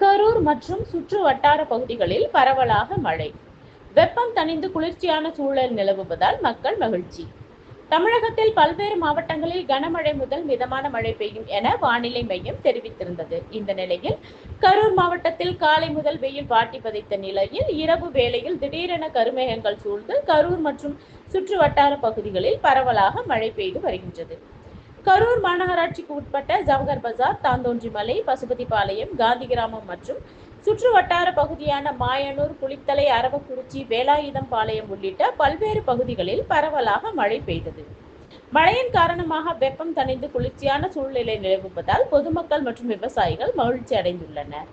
கரூர் மற்றும் சுற்று வட்டார பகுதிகளில் பரவலாக மழை. வெப்பம் தணிந்து குளிர்ச்சியான சூழல் நிலவுவதால் மக்கள் மகிழ்ச்சி. தமிழகத்தில் பல்வேறு மாவட்டங்களில் கனமழை முதல் மிதமான மழை பெய்யும் என வானிலை மையம் தெரிவித்திருந்தது. இந்த நிலையில் கரூர் மாவட்டத்தில் காலை முதல் வெயில் வாட்டி பதித்த நிலையில் இரவு வேளையில் திடீரென கருமேகங்கள் சூழ்ந்து கரூர் மற்றும் சுற்று வட்டார பகுதிகளில் பரவலாக மழை பெய்து வருகின்றது. கரூர் மாநகராட்சிக்கு உட்பட்ட ஜவஹர் பஜார் தாந்தோன்றிமலை பசுபதிபாளையம் காந்தி கிராமம் மற்றும் சுற்று வட்டார பகுதியான மாயனூர் குளித்தலை அரவக்குறிச்சி வேலாயுதம் பாளையம் உள்ளிட்ட பல்வேறு பகுதிகளில் பரவலாக மழை பெய்தது. மழையின் காரணமாக வெப்பம் தணிந்து குளிர்ச்சியான சூழ்நிலை நிலவுவதால் பொதுமக்கள் மற்றும் விவசாயிகள் மகிழ்ச்சி அடைந்துள்ளனர்